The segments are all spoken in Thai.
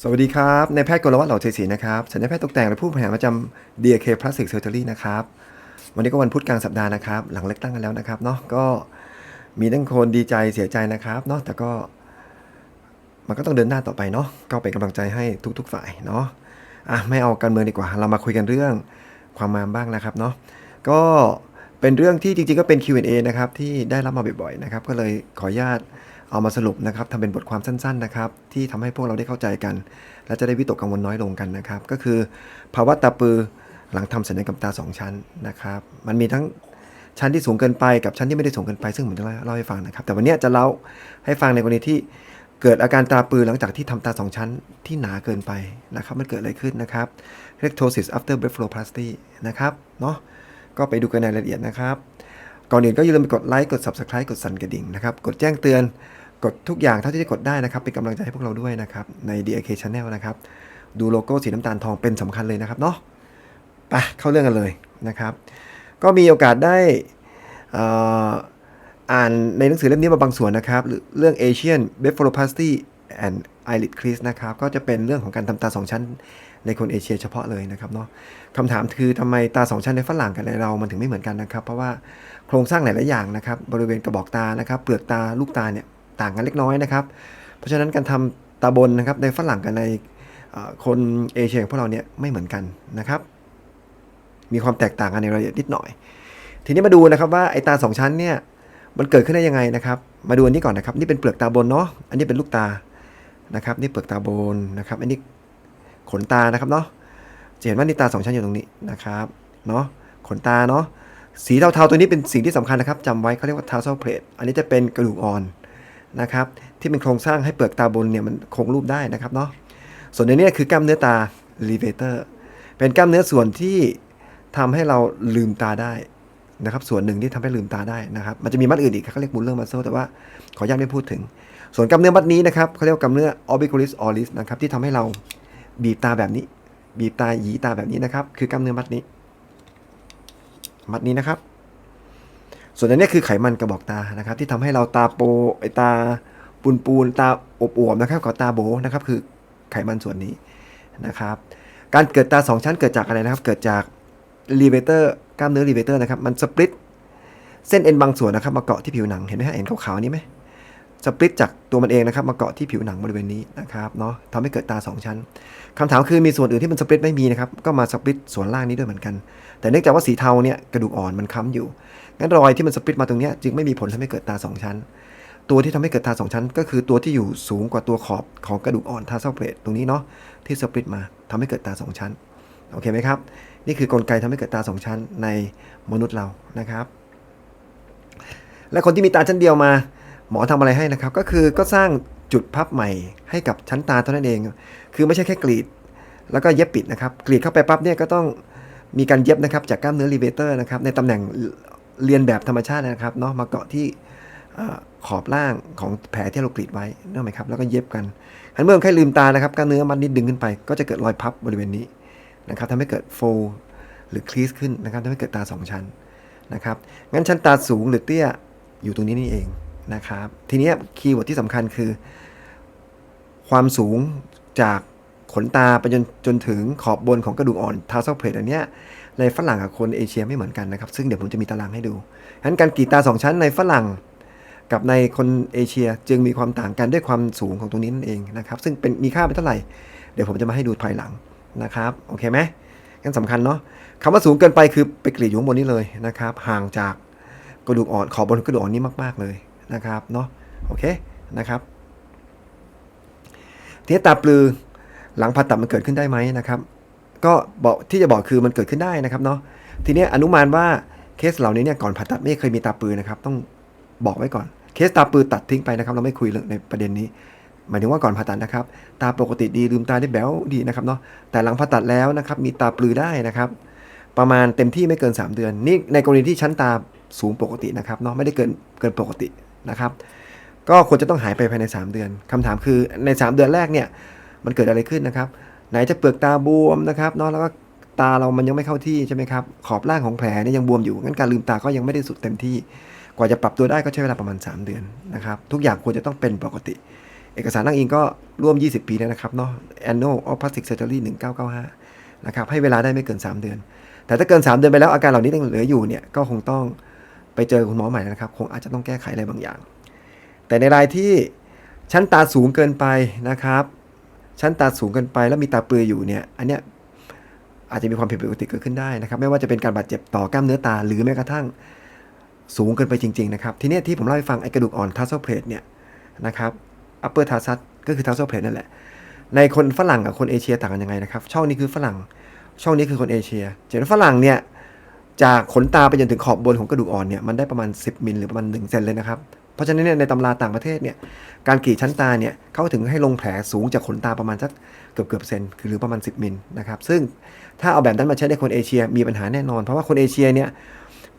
สวัสดีครับ ในแพทย์กรวัตรเหล่าเจศรีนะครับศัลยแพทย์ตกแต่งและผู้บริหารประจำ DK Plastic Surgery นะครับ วันนี้ก็วันพุธกลางสัปดาห์นะครับ หลังเลือกตั้งกันแล้วนะครับเนาะก็มีทั้งคนดีใจเสียใจนะครับเนาะแต่ก็มันก็ต้องเดินหน้าต่อไปเนาะก็เป็นกำลังใจให้ทุก ๆ ฝ่ายเนาะอะไม่เอาการเมืองดีกว่า เรามาคุยกันเรื่องความงามบ้างนะครับเนาะก็เป็นเรื่องที่จริงๆก็เป็น Q&A นะครับที่ได้รับมาบ่อยๆนะครับก็เลยขออนุญาต เอามาสรุปนะครับทำเป็นบทความสั้นๆนะครับ ที่ทำให้พวกเราได้เข้าใจกัน และจะได้วิตกกังวลน้อยลงกันนะครับ ก็คือภาวะตาปือหลังทำศัลยกรรมตาสองชั้นนะครับ มันมีทั้งชั้นที่สูงเกินไปกับชั้นที่ไม่ได้สูงเกินไป ซึ่งผมจะเล่าให้ฟังนะครับ แต่วันนี้จะเล่าให้ฟังในกรณีที่เกิดอาการตาปือหลังจากที่ทำตาสองชั้นที่หนาเกินไปนะครับ มันเกิดอะไรขึ้นนะครับ r e c t o s i s after blepharoplasty นะครับเนาะก็ไปดูกันในรายละเอียดนะครับก่อนอื่นก็อย่าลืมกดไลค์กด subscribe กดสั่นกระดิ่งนะครับ กดแจ้งเตือน กดทุกอย่างเท่าที่จะกดได้นะครับ เป็นกำลังใจให้พวกเราด้วยนะครับ ใน DIK Channel นะครับ ดูโลโก้สีน้ำตาลทองเป็นสำคัญเลยนะครับเนาะไปเข้าเรื่องกันเลยนะครับ ก็มีโอกาสได้อ่ออ่านในหนังสือเล่มนี้มาบางส่วนนะครับเรื่อง Asian Bepharoplasty and Eyelid Crease นะครับ ก็จะเป็นเรื่องของการทำตาสองชั้นในคนเอเชียเฉพาะเลยนะครับเนาะคำถามคือทำไมตาสองชั้นในฝรั่งกับในเรา มันถึงไม่เหมือนกันนะครับ เพราะว่าโครงสร้างหลาย ๆ อย่างนะครับ บริเวณกระบอกตานะครับ เปลือกตาลูกตาเนี่ย ต่างกันเล็กน้อยนะครับ เพราะฉะนั้นการทำตาบนนะครับในฝรั่งกับในคนเอเชียของพวกเราเนี่ยไม่เหมือนกันนะครับ มีความแตกต่างกันในรายละเอียดนิดหน่อย ทีนี้มาดูนะครับว่าไอ้ตาสองชั้นเนี่ยมันเกิดขึ้นได้ยังไงนะครับ มาดูอันนี้ก่อนนะครับ นี่เป็นเปลือกตาบนเนาะ อันนี้เป็นลูกตานะครับ นี่เปลือกตาบนนะครับ อันนี้ขนตานะครับเนาะ จะเห็นว่านี่ตาสองชั้นอยู่ตรงนี้นะครับเนาะ ขนตาเนาะ สีเทาๆตัวนี้เป็นสิ่งที่สำคัญนะครับจำไว้เขาเรียกว่า tarsal plate อันนี้จะเป็นกระดูกอ่อน นะครับที่เป็นโครงสร้างให้เปลือกตาบนเนี่ยมันคงรูปได้นะครับเนาะส่วนในนี้คือกล้ามเนื้อตา levator เป็นกล้ามเนื้อส่วนที่ทำให้เราลืมตาได้นะครับส่วนหนึ่งที่ทำให้ลืมตาได้นะครับมันจะมีมัดอื่นอีกเขาเรียก Muller muscle แต่ว่าขออนุญาตไม่พูดถึง ส่วนกล้ามเนื้อมัดนี้นะครับเขาเรียกกล้ามเนื้อ orbiculis oris นะครับที่ทำให้เราบีบตาแบบนี้ บีบตาหยีตาแบบนี้นะครับ คือกล้ามเนื้อมัดนี้ มัดนี้นะครับ ส่วนอันนี้คือไขมันกระบอกตานะครับ ที่ทำให้เราตาโปไอตาปูนปูนตาอบอวมนะครับกับตาโบนะครับคือไขมันส่วนนี้นะครับ การเกิดตาสองชั้นเกิดจากอะไรนะครับ เกิดจากรีเวเตอร์กล้ามเนื้อรีเวเตอร์นะครับ มันสปลิตเส้นเอ็นบางส่วนนะครับมาเกาะที่ผิวหนังเห็นไหมฮะเห็นขาวๆนี้ไหมสปลิตจากตัวมันเองนะครับมาเกาะที่ผิวหนังบริเวณนี้นะครับเนาะทำให้เกิดตา 2 ชั้นคำถามคือมีส่วนอื่นที่มันสปลิตไม่มีนะครับก็มาสปลิตส่วนล่างนี้ด้วยเหมือนกัน แต่เนื่องจากว่าสีเทาเนี่ยกระดูกอ่อนมันค้ำอยู่ งั้นรอยที่มันสปิตมาตรงนี้จึงไม่มีผลทำให้เกิดตา 2 ชั้น ตัวที่ทำให้เกิดตา 2 ชั้น ก็คือตัวที่อยู่สูงกว่าตัวขอบของกระดูกอ่อนทาร์ซัลเพลตตรงนี้เนาะที่สปิตมาทำให้เกิดตา 2 ชั้นโอเคไหมครับ นี่คือกลไกทำให้เกิดตา 2 ชั้นในมนุษย์เรานะครับ และคนที่มีตาชั้นเดียวมา หมอทำอะไรให้นะครับ ก็คือก็สร้างจุดพับใหม่ให้กับชั้นตาเท่านั้นเอง คือไม่ใช่แค่กรีด แล้วก็เย็บปิดนะครับ กรีดเข้าไปปั๊บเนี่ยก็ต้องมีการเย็บนะครับจากกล้ามเนื้อรีเวเตอร์นะครับในตำแหน่ง เรียนแบบธรรมชาตินะครับเนาะมาเกาะที่ขอบล่างของแผลที่เรากรีดไว้นึกไหมครับ แล้วก็เย็บกันอันเมื่อคนไข้ลืมตานะครับกล้ามเนื้อมันนิดดึงขึ้นไป ก็จะเกิดรอยพับบริเวณนี้นะครับทำให้เกิดโฟลหรือคลีสขึ้นนะครับทำให้เกิดตาสองชั้นนะครับ งั้นชั้นตาสูงหรือเตี้ยอยู่ตรงนี้นี่เองนะครับ ทีนี้คีย์เวิร์ดที่สำคัญคือ ความสูงจากขนตาไปจนจนถึงขอบบนของกระดูกอ่อนทาร์ซัลเพลทอันเนี้ย ในฝรั่งกับคนเอเชียไม่เหมือนกันนะครับ ซึ่งเดี๋ยวผมจะมีตารางให้ดูฉะนั้นการกรีดตาสองชั้นในฝรั่งกับในคนเอเชียจึงมีความต่างกันด้วยความสูงของตรงนี้นั่นเองนะครับ ซึ่งเป็นมีค่าเป็นเท่าไหร่ เดี๋ยวผมจะมาให้ดูภายหลังนะครับ โอเคไหมงั้นสำคัญเนาะคำว่าสูงเกินไปคือไปกรีดอยู่ข้างบนนี้เลยนะครับ ห่างจากกระดูกอ่อนขอบบนกระดูกอ่อนนี้มากๆเลยนะครับเนาะโอเคนะครับทีนี้ตาปลือหลังผ่าตัดมันเกิดขึ้นได้ไหมนะครับ ก็บอกที่จะบอกคือมันเกิดขึ้นได้นะครับเนาะทีนี้อนุมานว่าเคสเหล่านี้เนี่ยก่อนผ่าตัดไม่เคยมีตาปือนะครับ ต้องบอกไว้ก่อน เคสตาปือตัดทิ้งไปนะครับ เราไม่คุยเรื่องในประเด็นนี้ หมายถึงว่าก่อนผ่าตัดนะครับ ตาปกติดีลืมตาได้แบ๊วดีนะครับเนาะแต่หลังผ่าตัดแล้วนะครับ มีตาปลือได้นะครับ ประมาณเต็มที่ไม่เกิน 3 เดือน นี่ในกรณีที่ชั้นตาสูงปกตินะครับเนาะไม่ได้เกินเกินปกตินะครับ ก็ควรจะต้องหายไปภายใน 3 เดือนคำถามคือใน 3 เดือนแรกเนี่ยมันเกิดอะไรขึ้นนะครับ ไหนจะเปลือกตาบวมนะครับเนาะแล้วก็ตาเรามันยังไม่เข้าที่ใช่ไหมครับขอบล่างของแผลเนี่ยยังบวมอยู่งั้นการลืมตาก็ยังไม่ได้สุดเต็มที่ กว่าจะปรับตัวได้ก็ใช้เวลาประมาณ 3 เดือนนะครับทุกอย่างควรจะต้องเป็นปกติ เอกสารอ้างอิงก็ร่วม 20 ปีแล้วนะครับเนาะ Annual of Plastic Surgery 1995นะครับให้เวลาได้ไม่เกิน 3 เดือน แต่ถ้าเกิน 3 เดือนไปแล้วอาการเหล่านี้ยังเหลืออยู่เนี่ยก็คงต้องไปเจอคุณหมอใหม่นะครับ คงอาจจะต้องแก้ไขอะไรบางอย่าง แต่ในรายที่ชั้นตาสูงเกินไปนะครับ ชั้นตาสูงเกินไปแล้วมีตาเปลือยอยู่เนี่ย อันเนี้ยอาจจะมีความผิดปกติเกิดขึ้นได้นะครับ ไม่ว่าจะเป็นการบาดเจ็บต่อกล้ามเนื้อตา หรือแม้กระทั่งสูงเกินไปจริง ๆ นะครับ ทีเนี้ยที่ผมเล่าให้ฟังไอ้กระดูกอ่อนทัสโซเพลตเนี่ยนะครับ upper tarsal ก็คือทัสโซเพลตนั่นแหละ ในคนฝรั่งกับคนเอเชียต่างกันยังไงนะครับ ช่องนี้คือฝรั่ง ช่องนี้คือคนเอเชียเจนฝรั่งเนี่ยจากขนตาไปจนถึงขอบบนของกระดูกอ่อนเนี่ยมันได้ประมาณ 10มิลหรือประมาณ1เซนเลยนะครับ ราะฉะนั้นเนี่ยในตำราต่างประเทศเนี่ยการกรีดชั้นตาเนี่ยเขาถึงให้ลงแผลสูงจากขนตาประมาณสักเกือบเกือบเซนคือหรือประมาณ 10มิลนะครับซึ่งถ้าเอาแบบนั้นมาใช้ในคนเอเชียมีปัญหาแน่นอน เพราะว่าคนเอเชียเนี่ย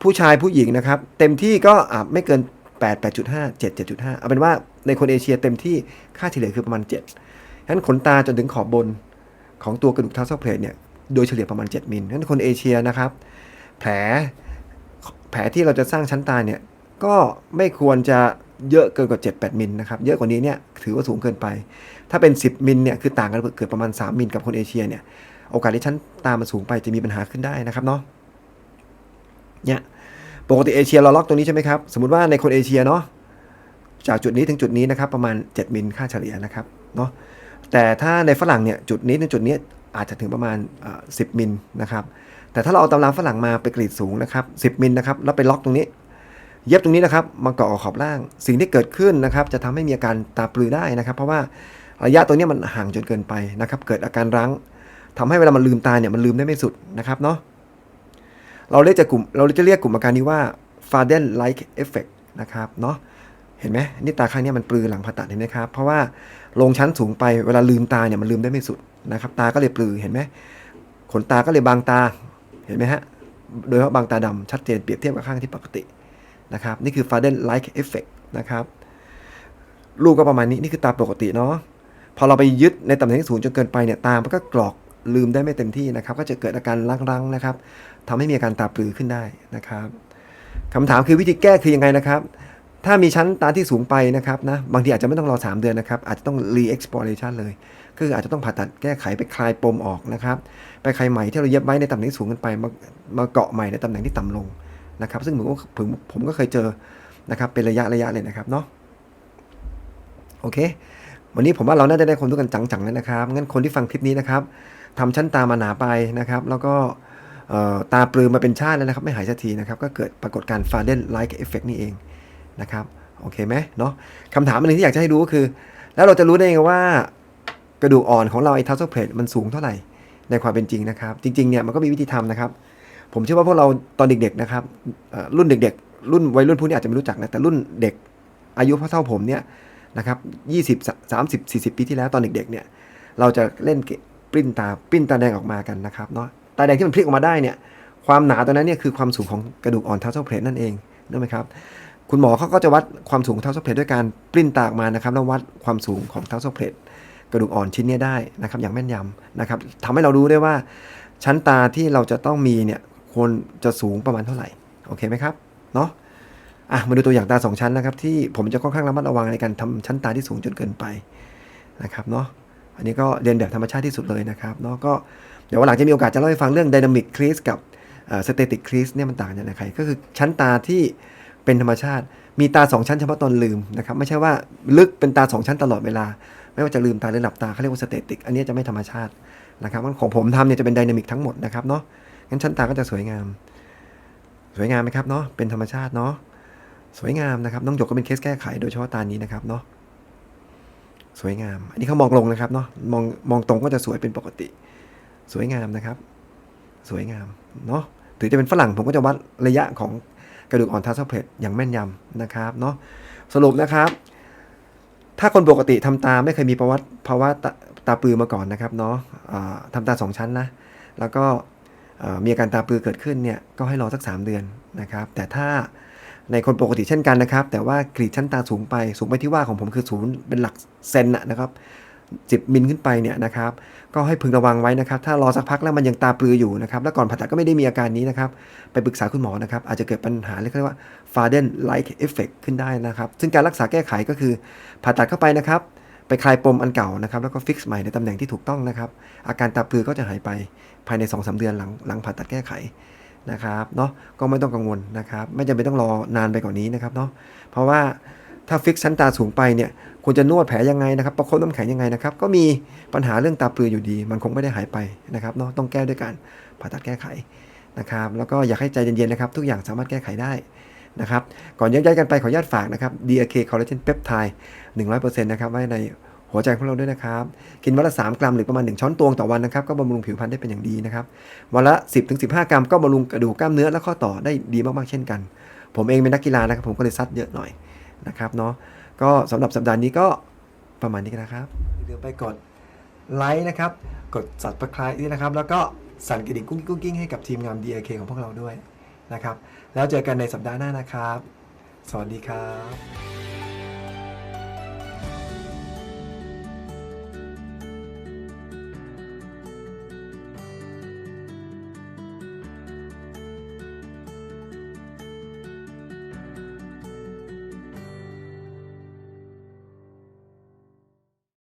ผู้ชายผู้หญิงนะครับเต็มที่ก็ไม่เกิน 8 8.5 7 7.5 เอาเป็นว่าในคนเอเชียเต็มที่ค่าเฉลี่ยคือประมาณ7ฉะนั้นขนตาจนถึงขอบบนของตัวกระดูกทัสเซลเพลทเนี่ยโดยเฉลี่ยประมาณ 7มิลฉะนั้นคนเอเชียนะครับแผลแผลที่เราจะสร้างชั้นตาเนี่ย ก็ไม่ควรจะเยอะเกินกว่า 7-8 มิลนะครับ เยอะกว่านี้เนี่ยถือว่าสูงเกินไป ถ้าเป็น 10 มิลเนี่ยคือต่างกันเกิดประมาณ 3 มิลกับคนเอเชียเนี่ย โอกาสที่ชั้นตามันสูงไปจะมีปัญหาขึ้นได้นะครับเนาะ เนี่ย ปกติเอเชียเราล็อกตรงนี้ใช่ไหมครับ สมมติว่าในคนเอเชียเนาะ จากจุดนี้ถึงจุดนี้นะครับประมาณ 7 มิลค่าเฉลี่ยนะครับเนาะ แต่ถ้าในฝรั่งเนี่ยจุดนี้ถึงจุดนี้อาจจะถึงประมาณ 10 มิลนะครับ แต่ถ้าเราเอาตำราฝรั่งมาไปกรีดสูงนะครับ 10 มิลนะครับแล้วไปล็อกตรงนี้ เย็บตรงนี้นะครับมาเกาะกับขอบล่าง สิ่งที่เกิดขึ้นนะครับจะทำให้มีอาการตาปลือได้นะครับ เพราะว่าระยะตรงนี้มันห่างจนเกินไปนะครับ เกิดอาการรั้งทำให้เวลามันลืมตาเนี่ยมันลืมได้ไม่สุดนะครับเนาะเราเรียกจะกลุ่มเราจะเรียกกลุ่มอาการนี้ว่า Faden like effect นะครับเนาะเห็นไหมนี่ตาข้างนี้มันปลือหลังผ่าตัดเห็นไหมครับเพราะว่าลงชั้นสูงไปเวลาลืมตาเนี่ยมันลืมได้ไม่สุดนะครับ ตาก็เลยปลือเห็นไหมขนตาก็เลยบางตาเห็นไหมฮะโดยเฉพาะบางตาดำชัดเจนเปรียบเทียบกับข้างที่ปกติ นะครับนี่คือ Faden like effect นะครับรูปก็ประมาณนี้นี่คือตาปกติเนาะพอเราไปยึดในตำแหน่งที่สูงจนเกินไปเนี่ยตามันก็กรอกลืมได้ไม่เต็มที่นะครับ ก็จะเกิดอาการรังๆนะครับทำให้มีอาการตาปลือขึ้นได้นะครับคำถามคือวิธีแก้คือยังไงนะครับ ถ้ามีชั้นตาที่สูงไปนะครับนะบางทีอาจจะไม่ต้องรอ 3 เดือนนะครับ อาจจะต้อง re-exploration เลยคืออาจจะต้องผ่าตัดแก้ไขไปคลายปมออกนะครับ ไปคลายไหม่ที่เราเย็บไว้ในตำแหน่งที่สูงขึ้นไปมามาเกาะใหม่ในตำแหน่งที่ต่ำลง นะครับ ซึ่งผมก็ผมผมก็เคยเจอนะครับเป็นระยะระยะเลยนะครับเนาะโอเค วันนี้ผมว่าเราน่าจะได้คนทุกกันจังๆแล้วนะครับงั้นคนที่ฟังคลิปนี้นะครับทำชั้นตามาหนาไปนะครับ แล้วก็ตาปลือมาเป็นชาติแล้วนะครับไม่หายสักทีนะครับ ก็เกิดปรากฏการณ์ Faden like effect นี่เองนะครับโอเคไหมเนาะคำถามอันหนึงที่อยากจะให้รู้ก็คือ แล้วเราจะรู้ได้ไงว่ากระดูกอ่อนของเราไอ้ทัสโซเพลตมันสูงเท่าไหร่ในความเป็นจริงนะครับ จริงๆเนี่ยมันก็มีวิธีทำนะครับ ผมเชื่อว่าพวกเราตอนเด็กๆนะครับรุ่นเด็กๆ รุ่นวัยรุ่นพวกนี้อาจจะไม่รู้จักนะแต่รุ่นเด็กอายุเท่าผมเนี่ยนะครับ20 30 40ปีที่แล้วตอนเด็กๆเนี่ยเราจะเล่นปริ้นตาปริ้นตาแดงออกมากันนะครับเนาะตาแดงที่มันพลิกออกมาได้เนี่ยความหนาตัวนั้นเนี่ยคือความสูงของกระดูกอ่อนเทัสโซเพลตนั่นเองนึกไหมครับคุณหมอเขาก็จะวัดความสูงของทัสโซเพลตด้วยการปริ้นตาออกมานะครับแล้ววัดความสูงของเทัสโซเพลตกระดูกอ่อนชิ้นนี้ได้นะครับอย่างแม่นยำนะครับทำให้เรารู้ได้ว่าชั้นตาที่เราจะต้องมีเนี่ย ควรจะสูงประมาณเท่าไหร่ โอเคไหมครับเนาะอะมาดูตัวอย่างตาสองชั้นนะครับ ที่ผมจะค่อนข้างระมัดระวังในการทำชั้นตาที่สูงจนเกินไปนะครับเนาะอันนี้ก็เรียนแบบธรรมชาติที่สุดเลยนะครับเนาะก็เดี๋ยววันหลังจะมีโอกาสจะเล่าให้ฟังเรื่อง Dynamic Crease กับสเตติกครีสเนี่ยมันต่างกันยังไงก็คือชั้นตาที่เป็นธรรมชาติ มีตาสองชั้นเฉพาะตอนลืมนะครับไม่ใช่ว่าลึกเป็นตาสองชั้นตลอดเวลา ไม่ว่าจะลืมตาหรือหลับตาเขาเรียกว่าสเตติกอันนี้จะไม่ธรรมชาตินะครับของผมทำเนี่ยจะเป็นไดนามิกทั้งหมดนะครับเนาะ งั้นชั้นตาก็จะสวยงาม สวยงามไหมครับเนาะเป็นธรรมชาติเนาะสวยงามนะครับน้องหยกก็เป็นเคสแก้ไขโดยเฉพาะตานี้นะครับเนาะสวยงาม อันนี้เขามองลงนะครับเนาะมองมองตรงก็จะสวยเป็นปกติ สวยงามนะครับ สวยงามเนาะถือจะเป็นฝรั่งผมก็จะวัดระยะของกระดูกอ่อนทัสเพลอย่างแม่นยำนะครับเนาะสรุปนะครับ ถ้าคนปกติทำตาไม่เคยมีประวัติภาวะตาตาปลือมาก่อนนะครับเนาะทำตาสองชั้นนะ แล้วก็ มีอาการตาปลือเกิดขึ้นเนี่ยก็ให้รอสัก 3 เดือนนะครับ แต่ถ้าในคนปกติเช่นกันนะครับ แต่ว่ากรีดชั้นตาสูงไปสูงไปที่ว่าของผมคือศูนย์เป็นหลักเซนนะครับ10มิลขึ้นไปเนี่ยนะครับ ก็ให้พึงระวังไว้นะครับ ถ้ารอสักพักแล้วมันยังตาปลืออยู่นะครับ แล้วก่อนผ่าตัดก็ไม่ได้มีอาการนี้นะครับ ไปปรึกษาคุณหมอนะครับ อาจจะเกิดปัญหาเรียกว่า Faden like effect ขึ้นได้นะครับ ซึ่งการรักษาแก้ไขก็คือผ่าตัดเข้าไปนะครับ ไปคลายปมอันเก่านะครับ แล้วก็ฟิกซ์ใหม่ในตำแหน่งที่ถูกต้องนะครับ อาการตาปลือก็จะหายไปภายใน2อสเดือนหลังหลังผ่าตัดแก้ไขนะครับเนาะก็ไม่ต้องกังวลนะครับ ไม่จำเป็นต้องรอนานไปกว่านนี้นะครับเนาะเพราะว่าถ้าฟิกซ์ชั้นตาสูงไปเนี่ยคุณจะนวดแผลยังไงนะครับประคบน้ำแข็งยังไงนะครับ ก็มีปัญหาเรื่องตาปลืออยู่ดี มันคงไม่ได้หายไปนะครับเนาะต้องแก้ด้วยการผ่าตัดแก้ไขนะครับ แล้วก็อยากให้ใจเย็นๆนะครับ ทุกอย่างสามารถแก้ไขได้ นะครับ ก่อนยกย้ายกันไปขออนุญาตฝากนะครับ DRK Collagen Peptide 100%นะครับ ไว้ในหัวใจของเราด้วยนะครับ กินวันละ 3 กรัมหรือประมาณ 1 ช้อนตวงต่อวันนะครับ ก็บำรุงผิวพรรณได้เป็นอย่างดีนะครับ วันละ 10-15 กรัมก็บำรุงกระดูกกล้ามเนื้อและข้อต่อได้ดีมากๆเช่นกัน ผมเองเป็นนักกีฬานะครับ ผมก็เลยซัดเยอะหน่อยนะครับเนาะ ก็สำหรับสัปดาห์นี้ก็ประมาณนี้กันนะครับอย่าลืมไปกดไลค์นะครับ กด subscribe ด้วยนะครับ แล้วก็สั่นกระดิ่งกุ้งกิ้งกุ้งกิ้งให้กับทีมงาน DRK ของพวกเราด้วยนะครับ แล้วเจอกันในสัปดาห์หน้านะครับ สวัสดีครับ